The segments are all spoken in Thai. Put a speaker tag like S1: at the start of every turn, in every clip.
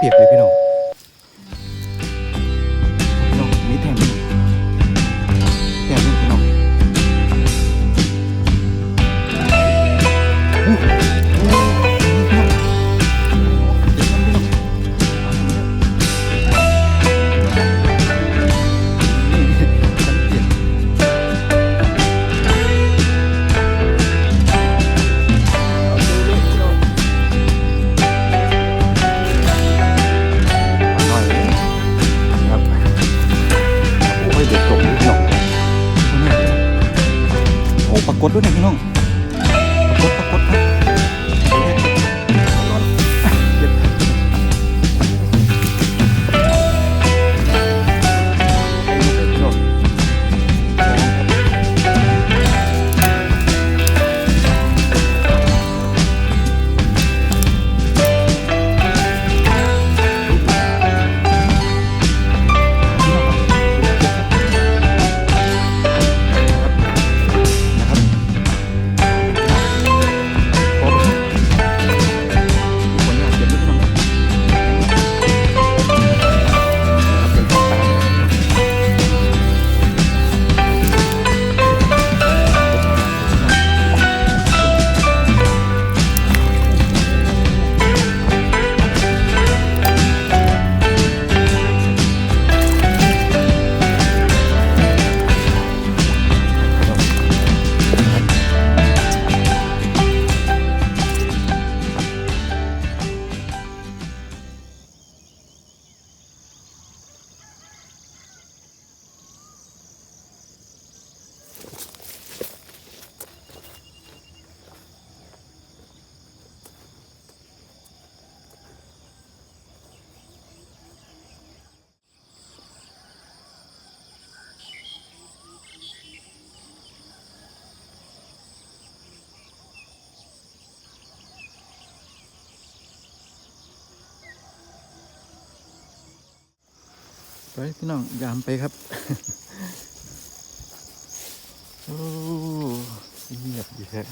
S1: เปียกเลยพี่น้อง ไปพี่น้องยามไปครับโอ้เงียบดีแท้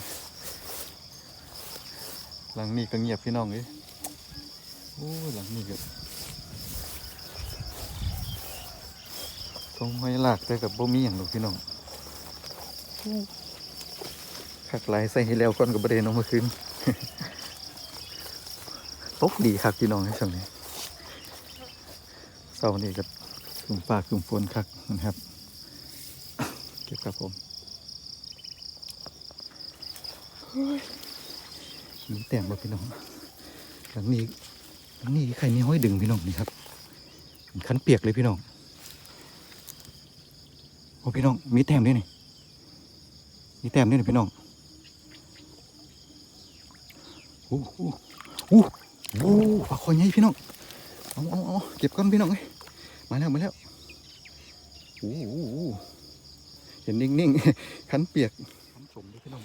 S1: หลังนี้ก็เงียบพี่น้องเลยโอ้หลังนี้ก็ทงไม่หลากแต่กับบ่มีอย่างหรอกพี่น้องคักหลายใส่ให้แล้วก่อนกับประเด็นออกมาคืนตกดีครับพี่น้องในช่วงนี้เสาร์นี้ก็ กลุ่มปากุ่มฝนคักนะครับ เก็บครับผมมีแต้มบ่พี่น้องหลังนี้หลังนี้ใครมีห้อยดึงพี่น้องนี่ครับคันเปียกเลยพี่น้องโอ้พี่น้องมีแต้มด้วยนี่มีแต้มด้วยนี่พี่น้องโอ้โหโอ้โหปลาคอยใหญ่พี่น้องเอาเอาเอาเก็บก้อนพี่น้องเอ้ย มาแล้วมาแล้วโอ้โหเห็นนิ่งๆคันเปียกคันสมด้วยพี่น้อง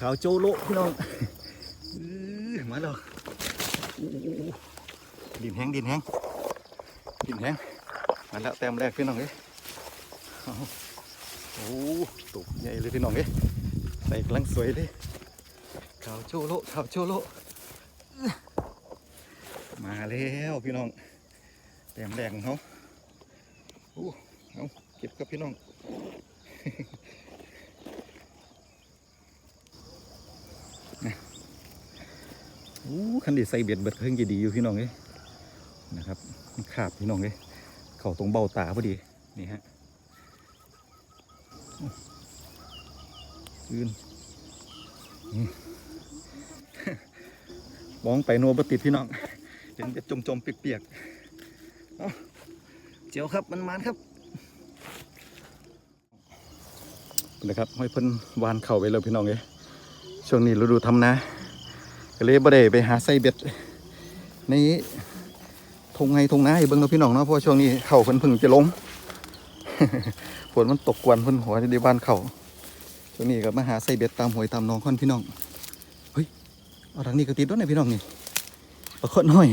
S1: ขาวโจโลพี่น้องอื้อมา แล้วดินแห้งดินแห้งดินแห้งมาแล้วแต้มแรกพี่น้องเอ้ยโอ้ตุกใหญ่เลยพี่น้องเอ้ยใส่กำลังสวยเลยขาวโจโลขาวโจโลมาแล้วพี่น้องแต้มแรกของเขาอู้เอาเก็บกับพี่น้อง อู้คันดีใส่เบ็ดเบ็ดเพิ่งจะดีอยู่พี่น้องเอ้ยนะครับมันขาบพี่น้องเอ้ยเข่าตรงเบ้าตาพอดีนี่ฮะยืนมองไปโนบติดพี่น้องเห็นจะจมจมๆเปียกๆเจียวครับมันมันๆครับนะครับห้อยเพิ่นวานเข่าไปแล้วพี่น้องเอ้ยช่วงนี้ฤดูทำนา ก็เลยบ่ได้ไปหาไส้เบ็ดในทงไงทงนาเบิ่งเนาพี่น้องเนาะเพราะช่วงนี้เข่าเพิ่นพึ่งจะลงฝนมันตกกวนเพิ่นหัวในบ้านเข่าตัวนี้ก็มาหาใส่เบ็ดตามหวยตามน้องค่อนพี่น้องเฮ้ยเอาทางนี้ก็ติดด้วยนะพี่น้องนี่เอาค่อนน้อย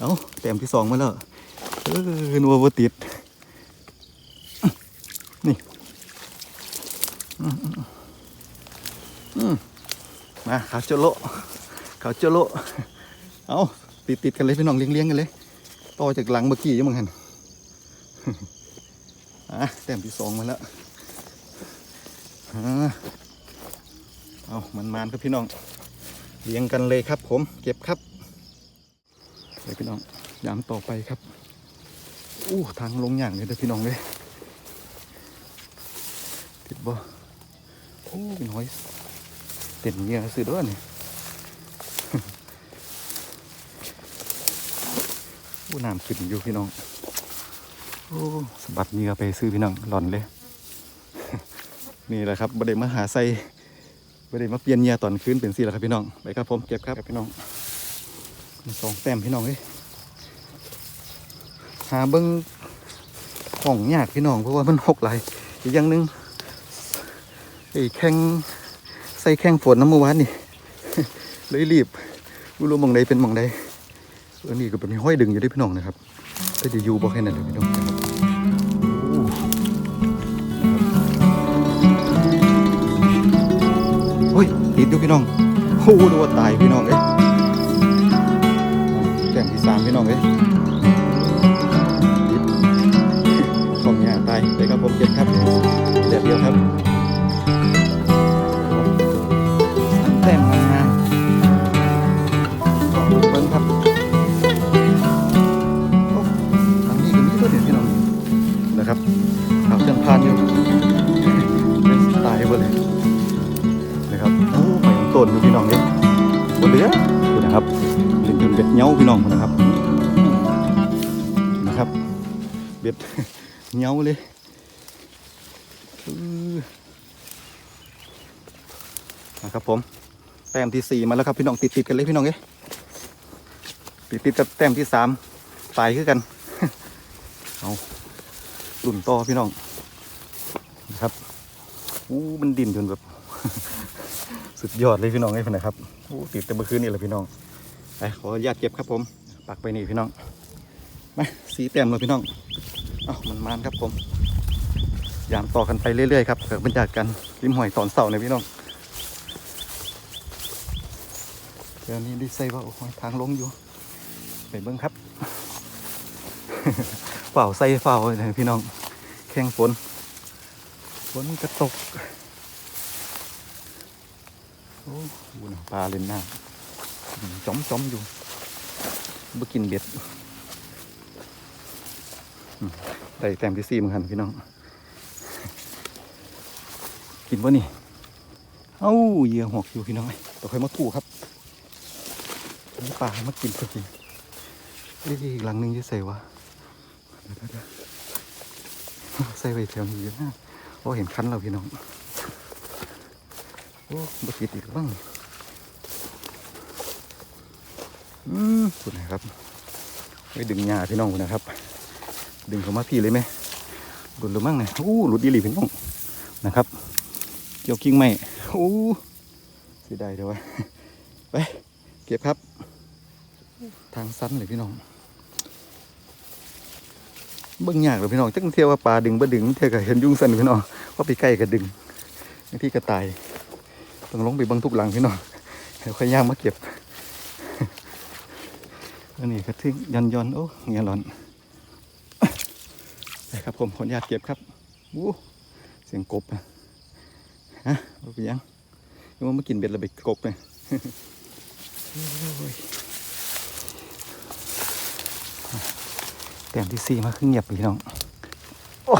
S1: เอาแต้มที่สองมาแล้วเออนัวบ่ติดนี่มาขาวเจโล ขาเจโลเอาติดติดกันเลยพี่น้องเลี้ยงเลี้ยงๆกันเลย ต่อจากหลังเมื่อกี้ยังมึงหันอะแต้มที่สองมาแล้วเอามันมานๆครับพี่น้อง เลี้ยงกันเลยครับผมเก็บครับเลยพี่น้องยามต่อไปครับอู้ทางลงอย่างเลยเด้อพี่น้องเลยติดบ่โอ้น้อยเต็มเงี้ยซื้อด้วยนี่อู้ น้ำขึ้นอยู่พี่น้องโอ้สะบัดเหงื่อไปซื้อพี่น้องหล่อนเลย นี่แหละครับบไดมาหาใส่บไดมาเปลี่ยนเหงื่อตอนคืนเป็นสี่แหละครับพี่น้องไปครับผมเก็บครับพี่น้องมีสองแต้มพี่น้องเอ้ยหาเบิ้งของยากพี่น้องเพราะว่ามันหกไหลายอีกอย่างหนึ่งไอ้แข้งใส่แข้งฝนน้ำเมื่อวานนี่เลยรีบรู้รู้หมองใดเป็นหมองใดเออนี่ก็เป็นห้อยดึงอยู่ด้พี่น้องนะครับก็จะอยู่บ่แค่นั้นเลยพี่น้องนะครับโอ้ยติดอยู่พี่น้องโอ้โหดูว่าตายพี่น้องเอ้ยแก่งที่สามพี่น้องเอ้ยของเนี่ยตายเลยครับผมเจ็บครับเดียวเดียวครับแต้มง นะครับเอาเครื่องพานอยู่เป็นตายหมดเลยนะครับโอ้ไปของต้นอยู่พี่น้องเนี่ยบนเรือดูนะครับเป็นจนเบ็ดเหงาพี่น้องนะครับ นะครับ เบ็ดเงาเลยนะครับผมแต้มที่สี่มาแล้วครับพี่น้องติดติดกันเลยพี่น้องเอ้ยติดติดกับแต้มที่สามตายคือกัน เอา ลุ่นต่อพี่น้องนะครับอู้มันดิ่นจนแบบ สุดยอดเลยพี่น้องไอ้คนนะครับอู้ติดแต่เมื่อคืนนี่แหละพี่น้องไปขออนุญาตเก็บครับผม ปักไปนี่พี่น้องมาสีแต้มเลยพี่น้องเอ้ามันมานครับผมยามต่อกันไปเรื่อยๆครับเกิดบรรยากาศริมห้วยตอนเสาร์เนี่ยพี่น้องเดี๋ยวนี้ด้ใส่ว่าโอ้ยทางลงอยู่ไปเบิ้งครับเฝ้าใส่เฝ้าเลยพี่น้อง แข่งฝน ฝนกระตก โอ้โหน่ะปลาเล่นน้ำจ้อมจ้อมอยู่บ่กินเบ็ดได้แต้มที่สี่เหมือนกันพี่น้อง กินวะนี่ เอ้าเหยื่อหอกอยู่พี่น้องต่อค่อยมากู้ครับนี่ปลามากินก็กินเอ้ยอีกหลังนึงจะใส่วะเดี๋ยวเดี๋ยวเดี๋ยว ใส่ไว้แถวนี้เยอะนะโอ้เห็นคันเราพี่น้อง โอ้บติดอีกบ้าง อืมสุดนะครับไปดึงหญ้าพี่น้องนะครับ ดึงเข้ามาพี่เลยไหมหลุดหรือมั่งเนี่ยอู้หลุดดีหลีพี่น้องนะครับ เกี่ยวกิ่งไม้อู้เสียดายเดี๋ยววะไป เก็บครับ ทางสั้นเลยพี่น้อง เบิ่งยากเลยพี่น้องจังเที่ยวว่าปลาดึงบ่ดึงเที่ยวก็เห็นยุงสั่นพี่น้องว่าไปใกล้ก็ดึงบางที่ก็ตายต้องลงไปเบิ่งทุกหลังพี่น้องเดี๋ยวค่อยย่างมาเก็บอันนี้ก็ทิ้งยันยอนโอ้เงี้ยร้อนไปครับผมขออนุญาตเก็บครับวู้เสียงกบอะฮะเอาไปยังยังว่ามากินเบ็ดแล้วไปกบเลย โอ้ย แต้มที่สี่มาขึ้นเงียบพี่น้อง โอ้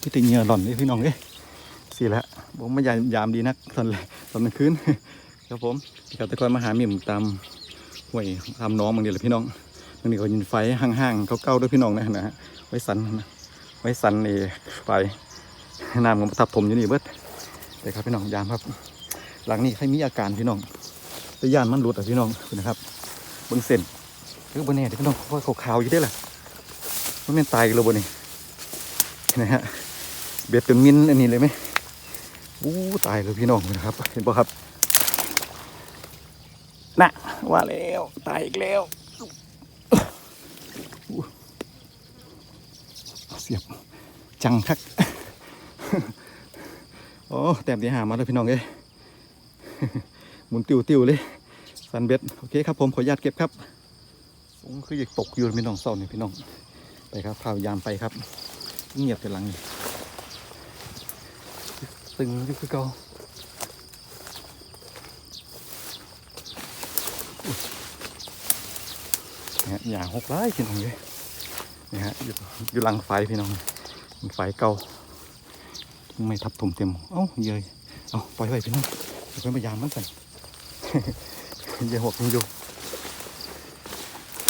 S1: พี่ติงเงื่อหล่อนเลยพี่น้องเอ้ยสี่แล้วผมไมายามยามดีนักตอนแรกตอนกลางคืนครับผมกับตะกอนมาหาหมิ่มตามห้วยตามน้องบางทีแหละพี่น้องบางทีก็ยินไฟห่างๆเก่าๆด้วยพี่น้องนะนะฮะไว้สันนะไว้สันนี่ไฟน้ำมันทับถมอยู่นี่เบิดแต่ครับพี่น้องยามครับ หลังนี้ใครมีอาการพี่น้องแต่ยานมันหลุดอะพี่น้องนะครับเบนเส้นหรือบนแน่เดี๋ยวพี่น้องพว่าขาวๆอยู่ได้แหละ มันเป็นตายกันแล้วบนี่นะฮะเบ็ดจนมินอันนี้เลยไหมอู้ตายเลยพี่น้องนะครับ เห็นปะครับน่ะว่าแล้วตายอีกแล้วเสียบจังคักโอ้แต้มที่หามาแล้วพี่น้องเอ้ยหมุนติวติวเลยสันเบ็ดโอเคครับผมขออนุญาตเก็บครับคืออยากตกอยู่พี่น้องเศร้านี่ยพี่น้อง ไปครับพายามไปครับ เงียบแต่หลังนี่ตึงยู่คือเก่าเนี่ยอย่าหกไล่พี่น้องเลยนี่ฮะอยู่อยู่หลังไฟพี่น้องไฟเก่าไม่ทับถมเต็ม เอ้าเยยเอาปล่อยไว้พี่น้องเดี๋ยวไปพยายามมันสั่นอย่าหกมันอยู่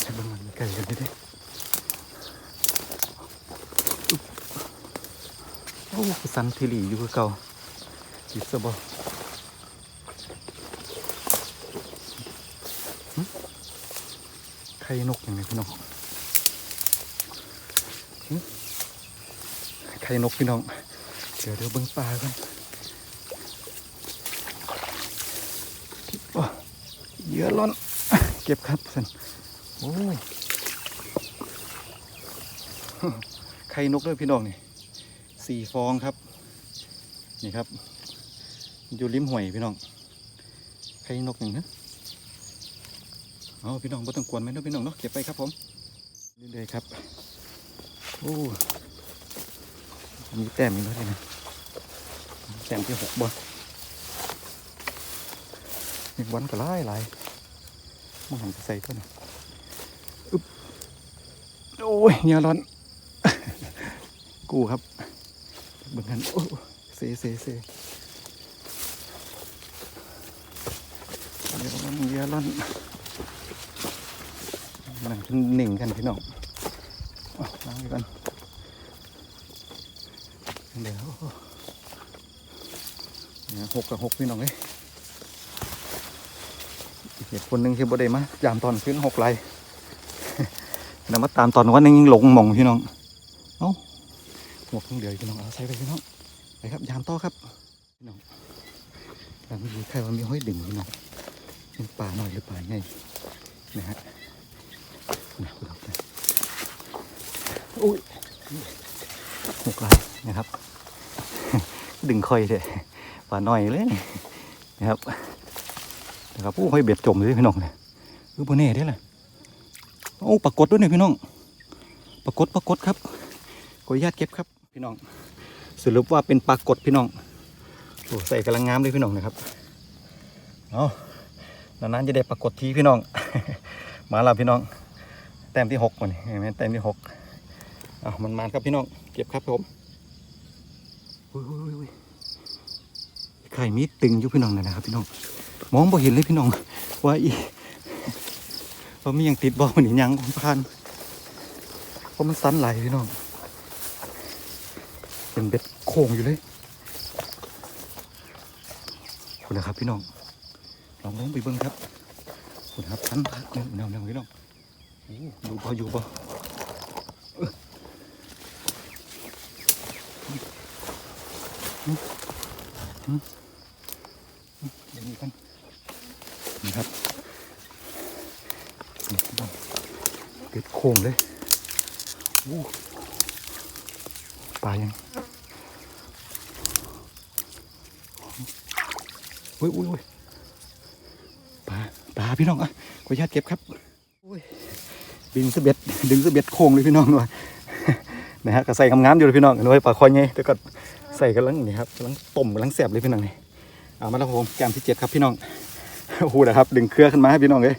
S1: ให้เบิ่งมันไกลกันนิดเด้ อ้สันทิลีอยู่คือเก่าจิตสบหึไข่นกอย่างไรพี่น้องไข่นกพี่น้อง เดี๋ยวเดี๋ยวเบิ้งปลากันโอ้เหยื่อล้นเก็บครับสันโอ้ยไข่นกด้วยพี่น้องนี่ สี่ฟองครับ นี่ครับ อยู่ริมห้วยพี่น้องไข่นกหนึ่งนะเอาพี่น้องไม่ต้องกวนไหมนะพี่น้องเนาะเก็บไปครับผมนี่เลยครับโอ้มีแต้มอีกแล้วนะแต้มที่หกบ่อีกวันก็ไล่หลายมันหันไปใส่ตัวนะอึ๊บโอ้ยเหงื่อร้อน กูครับ เบิ่งกันโอ้เซเซเซเดี๋ยวมันเยอะลั่นนั่งนหนิ่งกันพี่น้องเอาล้างไปกันเดี๋ยวเนี่ยหกกับหกพี่น้องเอ้ยเหตุผลหนึ่งคือบ่ได้มายามตอนขึ้นหกไรแล้วมาตามตอนวันนึงยังหลงมองพี่น้อง หมวกทั้งเดียวพี่น้องเอาใส่ไปพี่น้องไปครับยามต่อครับพี่น้องหลังมีใครว่ามีห้อยดึงพี่น้องเป็นป่าหน่อยหรือป่าไงนะฮะนะคุณครับอุ้ยหกลายนะครับ ดึงคอยเลยป่าหน่อยเลยนะครับนะครับโอ้ห้อยเบ็ดจมเลยพี่น้องเนี่ยคือโบเน่ได้เลยโอ้ปรากฏด้วยเนี่ยพี่น้องปรากฏปรากฏครับขออนุญาตเก็บครับ พี่น้อง สรุปว่าเป็นปลากดพี่น้องโอ้ใส่กำลังงามเลยพี่น้องนะครับเอานานๆจะได้ปลากดทีพี่น้อง มาแล้วพี่น้อง แต้มที่หกมันเห็นไหมแต้มที่หกเอามันมาครับพี่น้อง เก็บครับผมอุ้ยอุ้ยอุ้ยไข่มีตึงอยู่พี่น้องนั่นะครับ พี่น้อง มองบ่เห็นเลยพี่น้อง ว่าอีว่ามียังติดบ่มันยังผ่านเพราะมันสั้นไหลพี่น้อง เป็นเบ็ดโค้งอยู่เลยคุณนะครับพี่น้อง ลองลงไปเบิ้งครับคุณครับทันเนี่ยแนวแนวพี่น้องอ้ดูพออยู่ปะเอ้ออืมอืมอืมเดี๋ยวนี้กันนี่ครับเบ็ดโค้งเลยโอ้ปลายัง อุ้ยอุ้ยอุ้ยปลาปลาพี่น้องอะขออนุญาตเก็บครับอุ้ยดึงสะเบ็ดดึงสะเบ็ดโค้งเลยพี่น้องด้วยนะฮะก็ใส่งามๆอยู่เลยพี่น้องด้วยปลาคอยไงแล้วก็ใส่กำลังนี่ครับกำลังต้มกำลังแสบเลยพี่น้องนี่เอามาแล้วผมแกมที่เจ็ดครับพี่น้องโอ้โหนะครับ ดึงเครือขึ้นมาให้พี่น้องเลย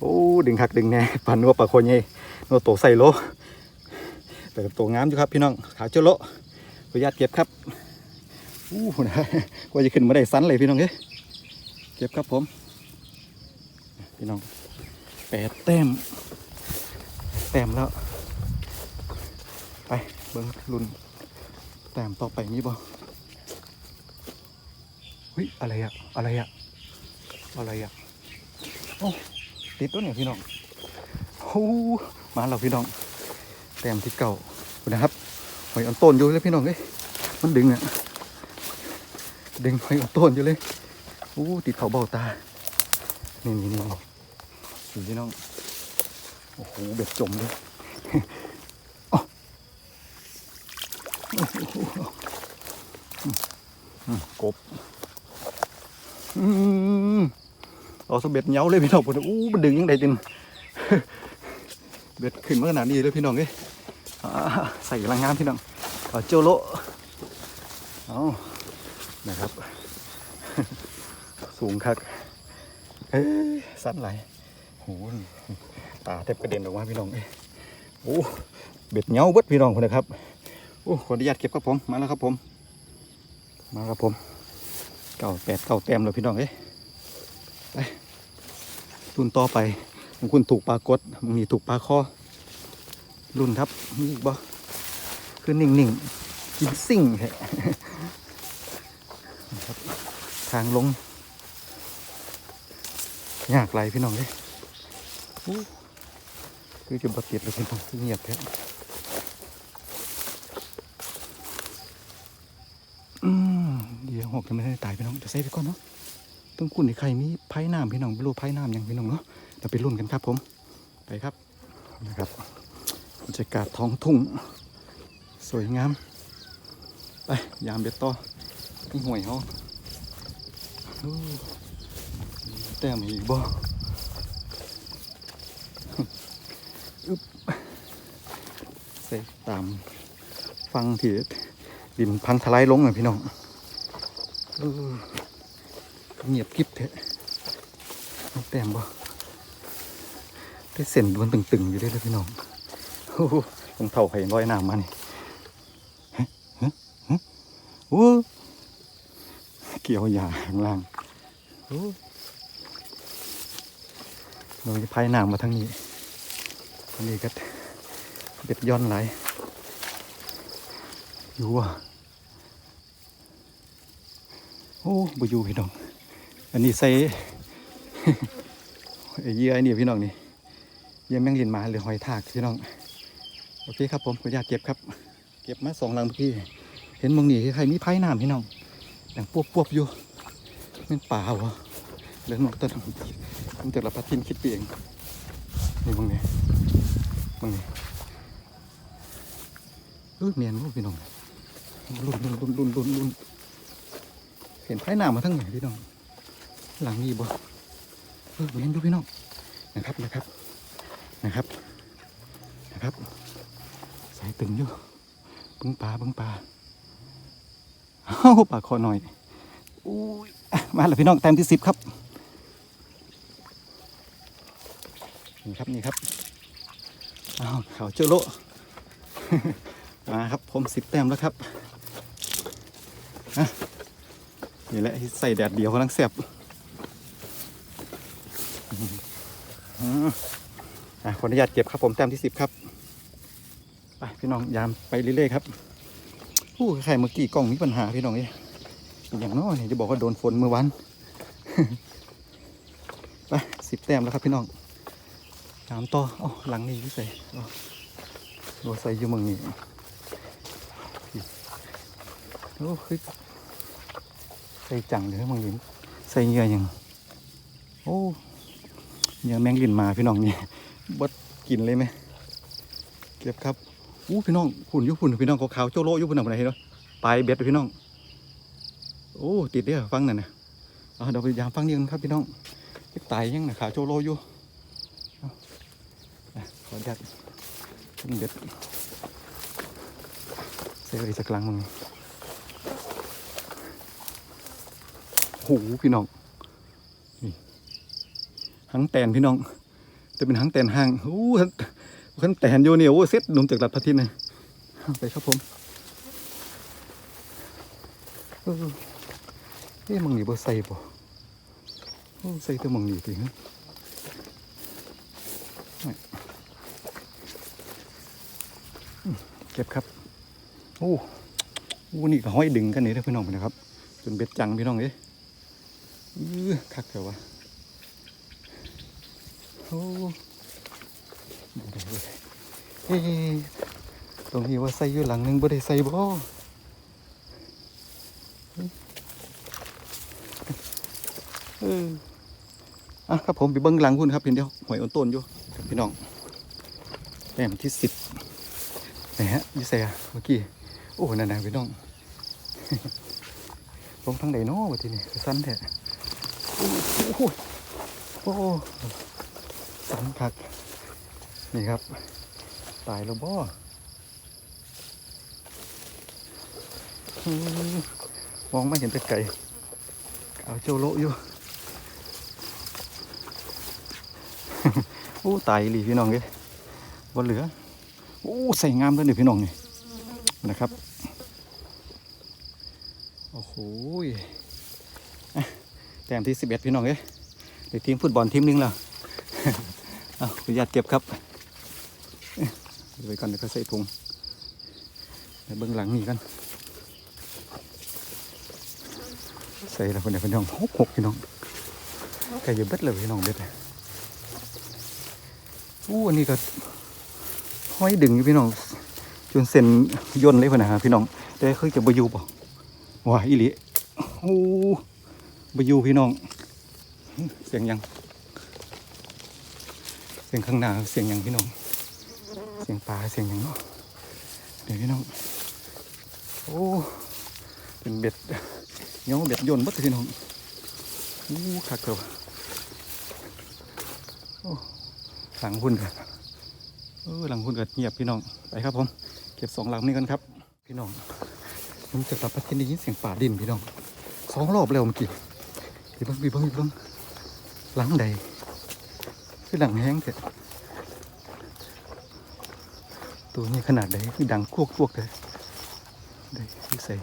S1: โอ้ดึงคักดึงแน่ปลานัวปลาคอยไงนัวโตใส่โลแต่ก็ตัวงามอยู่ครับพี่น้องขาเจ้าโลขออนุญาตเก็บครับอู้หูนะกว่าจะขึ้นมาได้สั้นเลยพี่น้องเอ้ย เก็บครับผม พี่น้องแปดแต้มแต้มแล้ว ไปเบิ้งรุ่นแต้มต่อไปนี้บ่เฮ้ยอะไรอะอะไรอะอะไรอะโอ้ติดตัวเนี่ยพี่น้องโอ้มาแล้วพี่น้อง แต้มที่เก่านะครับหอยอันต้นอยู่เลยพี่น้องเอ้ยมันดึงอะดึงหอยเอาต้นอยู่เลย อ้ติดเขาเบ้าตา นี่นี่นี่ดูพี่น้อง โอ้โหเบ็ดจมเลยอ๋อกบอืมเอาสเบ็ดเหนียวเลยพี่น้องผมอู้มันดึงยังไงดึงเบ็ดขึ้นมาขนาดนี้เลยพี่น้องเอ้ยใส่กำลังงามพี่น้องเอาโจโลเอานะครับ สูงคักเอ้ยสั้นไหลายโหตาแทบกระเด็นออกมาพี่น้องเอ้ยโอ้เบ็ดเหนียวเบิดพี่น้องคนนะครับโอ้ขออนุญาตเก็บครับผมมาแล้วครับผม มาครับผมเก่าแปดเก่าแต้มเลยพี่น้องเอ้ยไปรุ่นต่อไปบางคุณถูกปลากดบางนี่ถูกปลาคอรุ่นครับมีอีกบ่คือนิ่งๆกินซิ่งแท้นะทางลง ยากไรพี่น้องเอ้ยคือจะบาดเจ็บเลยพี่น้องเงียบแท้อืมเดี๋ยวหกจะไม่ได้ตายพี่น้องจะใส่ไปก่อนเนาะต้องคุณในใครมีไพ่น้ำพี่น้องไม่รู้ไพ่น้ำยังพี่น้องเนาะเดี๋ยวไปรุ่นกันครับผมไปครับนะครับบรรยากาศท้องทุ่ง สวยงาม ไป ยามเบ็ดต่อนี่ห่วยเขาโอ้ แต้มอีกบ่อึ๊บใส่ตามฟังที่ดินพังทลายลงอะพี่น้องเงียบกิบเถอะเอาแต้มบ่ได้เส้นดวนตึงๆอยู่ด้วยเลยพี่น้องโอ้โหตรงเท่าไข่ร้อยน้ำมานี่ฮะฮะฮะโอ้เกี่ยวยาข้างล่าง โอ้เราจะพายน้ำมาทางนี้อันนี้ก็เบ็ดย้อนไหลยอยู่อะโอ้บอยู่พี่น้อง อันนี้ใส่เยื่อไอ้นี่พี่น้องนี่เยื่อแมงลินมาหรือหอยทากพี่น้อง โอเคครับผมขออนุญาตเก็บครับ เก็บมาสองลังเมื่เห็นมองนี่ใครมีไผ่น้ำพี่น้องอย่งปวบปวบๆอยู่เป็นป่าวะเหลือหนกต้น มันแต่ละพัดทินคิดไปเองนี่มองนี่มองนี่เออเมียนลูกพี่น้องรุ่นรุ่นรุ่นรุ่นรุ่นรุ่นเห็นไผ่หนามาทั้งไหนพี่น้อง หลังนี้บ่เออเห็นดูพี่น้องนะครับนะครับนะครับ นะครับใส่ตึงอยู่บิ้งปลาบิ้งปลาเอ้าปลาคอหน่อยอุ้ยมาแล้วพี่น้องแต้มที่สิบครับ นี่ครับนี่ครับอ้าวขาเจอโลมาครับผมสิบแต้มแล้วครับนี่แหละใส่แดดเดียวกำลังแซ่บอะขออนุญาตเก็บครับผมแต้มที่สิบครับไปพี่น้องยามไปเรื่อยๆครับอู้ใครเมื่อกี้กล้องมีปัญหาพี่น้องเอ้ยอย่างน้อยนี่จะบอกว่าโดนฝนเมื่อวันไปสิบแต้มแล้วครับพี่น้อง ยามต่อเอ้าหลังนี้พี่ใส่เอาใส่อยู่มืองนี้โอ้คือใส่จังเลยบางลินใส่เงื่ออย่างโอ้เงื่อแมงลินมาพี่น้องนี่บดกินเลยไหมเก็บครับอู้พี่น้องหุ่นยุหุ่นพี่น้องขาวๆโจโลยุหุ่นอะไรเนาะปลายเบ็ดพี่น้อง โอ้ติดเด้อฟังหนั่นนะเอาเดี๋ยวไปยามฟังนี่กันครับพี่น้องเก็บตายยังนะขาวโจโลอยู่ อะขออนุญาตฟังเบ็ดใส่ไปสักครั้งมึงโอ้โหพี่น้องนี่หางแตนพี่น้อง จะเป็นหางแตนห่างโอ้โหหางแตนอยู่เนี่ยโอ้เซ็ตหนุ่มจากหลัดพระทินเลยไปครับผมเออเอ๊ะมึงนี่บ่ใส่บ่ใส่แต่มึงนี่ติฮะไม่อืมเก็บครับโอ้โอ้นี่ก็ห้อยดึงกันนี่เด้พี่น้องนะครับ จนเบ็ดจังพี่น้องเอ้ยคักเถอะวะโอ้เว้ตรงนี้ว่าใส่อยู่หลังนึงบ่ได้ใส่บ่เอออะครับผมไปเบิ้งหลังคุณครับเห็นเดียวหวยอ้นต้นอยู่พี่น้องแต้มที่สิบ ไหนฮะยูเซียเมื่อกี้โอ้นั่นนะพี่น้องลงทางไหนเนาะวะทีนี้สั้นแท้โอ้โหโอ้สั้นคักนี่ครับ ตายแล้วบ่อมองไม่เห็นแต่ไก่เอาโจโลอยู่โอ้ตายหลีพี่น้องเลยบนเหลือ โอ้ใส่งามเลยนี่พี่น้องนี่นะครับโอ้โหแต้มที่สิบเอ็ดพี่น้องเอ้ยเดี๋ยวทีมฟุตบอลทีมหนึงแล้วเอาขออนุญาตเก็บครับไว้ก่อนเดี๋ยวก็ใส่ถุงไปเบื้องหลังนี่กันใส่แล้วคนเดียวพี่น้องหกหกพี่น้องไก่เยอะเบ็ดเลยพี่น้องเบ็ดอู้อันนี้ก็ ห้อยดึงอยู่พี่น้องจนเส้นย่นเลยพะนะฮะพี่น้องแต่เคยจะบอยูป่ะว้าอีหลีโอ้บอยูพี่น้องเสียงยังเสียงข้างหน้าเสียงยังพี่น้อง เสียงปลาเสียงยังเนาะเดี๋ยวพี่น้องโอ้เป็นเบ็ดเงาเบ็ดโยนบัดพี่น้องอู้คักเกลโอ้หลังหุ่นกัน หลังหุ่นกันเงียบพี่น้องไปครับผม เก็บสองหลังนี้กันครับ พี่น้องผมจะกลับไปที่นี่ยินเสียงป่าดินพี่น้องสองรอบแล้วเมื่อกี้พี่เบิ้งพี่เบิ้งพี่เบิ้งหลังใดคือหลังแห้งเถอะตัวนี้ขนาดใดคือดังกวกกวกเลยได้ที่ใส่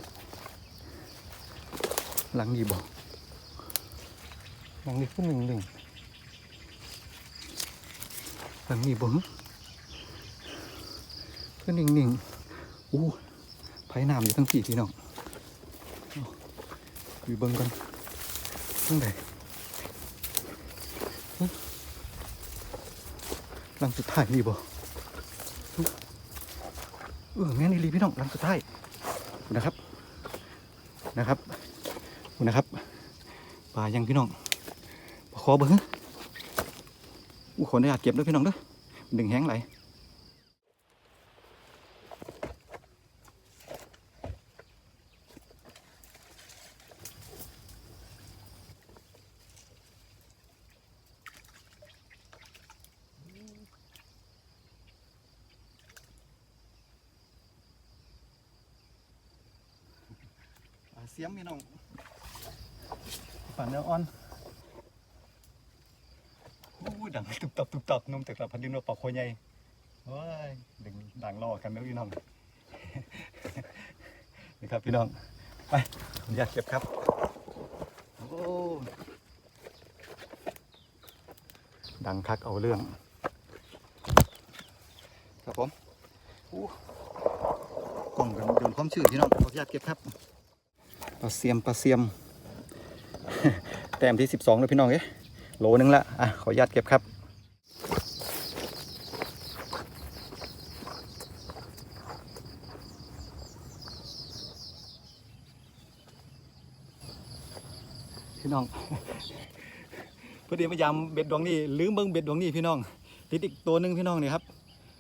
S1: หลังนี้บอกหลังนี้ขึ้นหนึ่งหนึ่งหลังนี้บอก ขึ้นหนึ่งหนึ่งอู้ไผ่น้ำอยู่ทั้งสี่พี่น้องอยู่เบิ้งกันทั้งใดหึหลังสุดท้ายนี่บอกเออแม่นอี่ลีพี่น้องหลังสุดท้ายนะครับนะครับคุณนะครับปลายังพี่น้องปลาคอเบิ้งอู้ขออนุญาตเก็บด้วยพี่น้องด้อดึงแห้งไหล เสียมพี่น้องปันเนื้ออ่อนโอ้ดังตุบตับตุบตับนมแต่กลับพันดินว่าปากคอใหญ่โอ้ยดึงดังรอกันนะพี่น้องนี่ครับพี่น้องไปผมอยากเก็บครับโอ้ดังคักเอาเรื่อง ครับผมอู้กล่องกันโดนความชื้นพี่น้องขออนุญาตเก็บครับ ปลาเสียมปลาเสียม แต้มที่ 12เลยพี่น้องเอ๊ะโลนึงละอะขออนุญาตเก็บครับพี่น้องพอดีพยายามเบ็ดดวงนี้ลืมเบิ้งเบ็ดดวงนี้พี่น้องติดอีกตัวหนึงพี่น้องนี่ครับ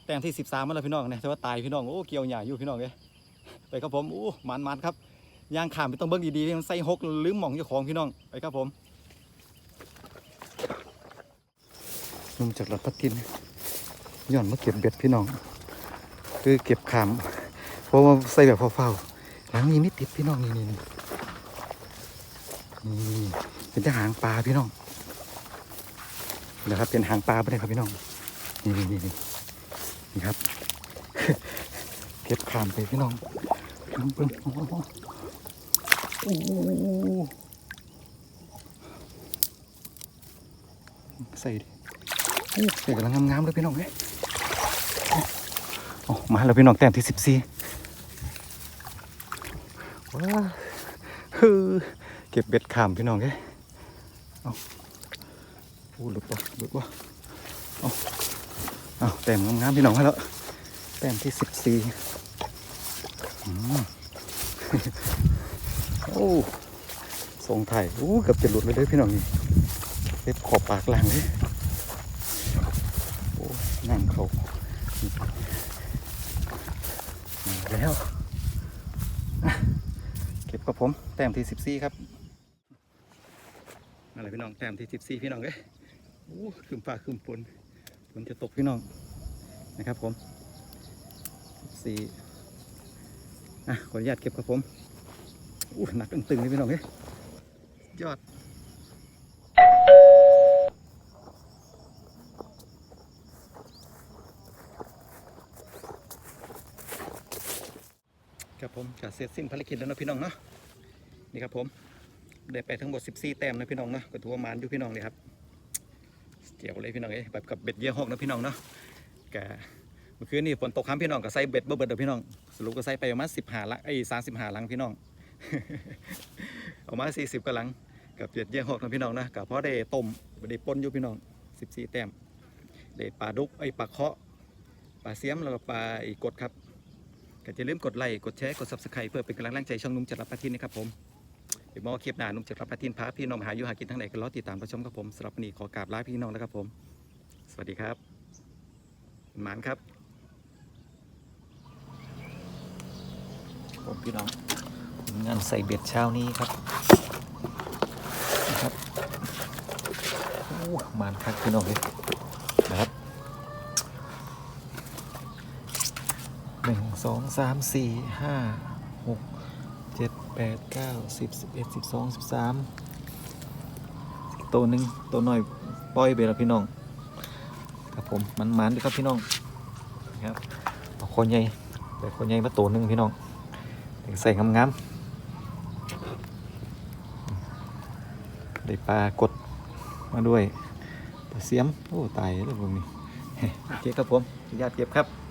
S1: แต้มที่ 13มาแล้วพี่น้องเนี่ยแต่ว่าตายพี่น้องโอ้เกี่ยวใหยาอยู่พี่น้องเอ้ยไปครับผมโอ้หมันมันๆครับ ยางขามไม่ต้องเบิ้งดีๆมันใส่หกลืมหมองเจ้าของพี่น้องไปครับผมนุ่มจากหลัดพัดทินย้อนมาเก็บเบ็ดพี่น้องคือเก็บขามเพราะว่าใส่แบบเฝ้าๆหลังนี้ไม่ติดพี่น้องนี่นี่นี่เป็นแต่หางปลาพี่น้องนะครับเป็นหางปลาไปเลยครับพี่น้องนี่นี่นี่นี่ครับ เก็บขามไปพี่น้องเบิ่ง ใส่ดิโอ้ใส่กำลังงามๆเลยพี่น้องเอ้ยโอ้มาแล้วพี่น้องแต้มที่สิบสี่ว้าฮือเก็บเบ็ดขามพี่น้องเอ้ยเอาโอ้หลุดปะหลุดปะเอาเอาแต้มงามๆพี่น้องให้แล้วแต้มที่สิบสี่อืม โอ้ทรงไทยอู้เกือบจะหลุดเลยเด้อพี่น้องนี่เล็บขอบปากหลังเลยโอ้นั่งเขาแล้วเก็บกับผมแต้มที่สิบสี่ครับอะไรพี่น้องแต้มที่สิบสี่พี่น้องเอ้ยอู้คืมฟ้าคืมฝนฝนจะตกพี่น้องนะครับผมสี่อะขออนุญาตเก็บครับผม อู้หนักตึงๆเลยพี่น้องเอ้ยยอดครับผมจะเสร็จสิ้นภารกิจแล้วนะพี่น้องเนาะนี่ครับผมได้ไปทั้งหมด 14 แต้มนะพี่น้องเนาะก็ถือว่ามานอยู่พี่น้องเลยครับเจียวเลยพี่น้องเอ้ยแบบกับเบ็ดเยี่ยหอกนะพี่น้องเนาะแกเมื่อคืนนี่ฝนตกค้ำพี่น้องก็ใส่เบ็ดเบิดเบิดเด้อพี่น้องสรุปก็ใส่ไปประมาณ10หาละไอ้สามสิบหาลังพี่น้อง เอามาสี่สิบกะลังกับเจ็ดเยี่ยงหอกนะพี่น้องนะกับเพราะได้ต้มได้ปนอยู่พี่น้องสิบสี่แต้มได้ปลาดุกไอ้ปลาเคาะปลาเสียมแล้วก็ปลาไอ้กดครับก็จะลืมกดไลค์กดแชร์กด subscribe เพื่อเป็นกำลังแรงใจช่องนุ่มจัดรับประทินนะครับผมเดี๋ยวมาว่าคลิปหน้านุ่มจัดรับประทินพาพี่น้องหาอยู่หากินทั้งไหนก็รอติดตามรับชมครับผมสำหรับวันนี้ขอกราบลาพี่น้องแล้วครับผม สวัสดีครับหมานครับผมพี่น้อง งานใส่เบ็ดเช้านี้ครับนะครับโอ้มานคักพี่น้องเลยนะครับหนึ่งสองสามสี่ห้าหกเจ็ดแปดเก้าสิบสิบเอ็ดสิบสองสิบสามตัวหนึ่งตัวหน่อยปล่อยไปแล้วพี่น้องครับผมมันมันด้วยครับพี่น้องนะครับเอาคนใหญ่แต่คนใหญ่มาตัวหนึ่งพี่น้องใส่งามๆ ได้ปลากดมาด้วยปลาเสียม โอ้ ตายแล้วพวกนี้โอเคครับผมญาติเก็บครับ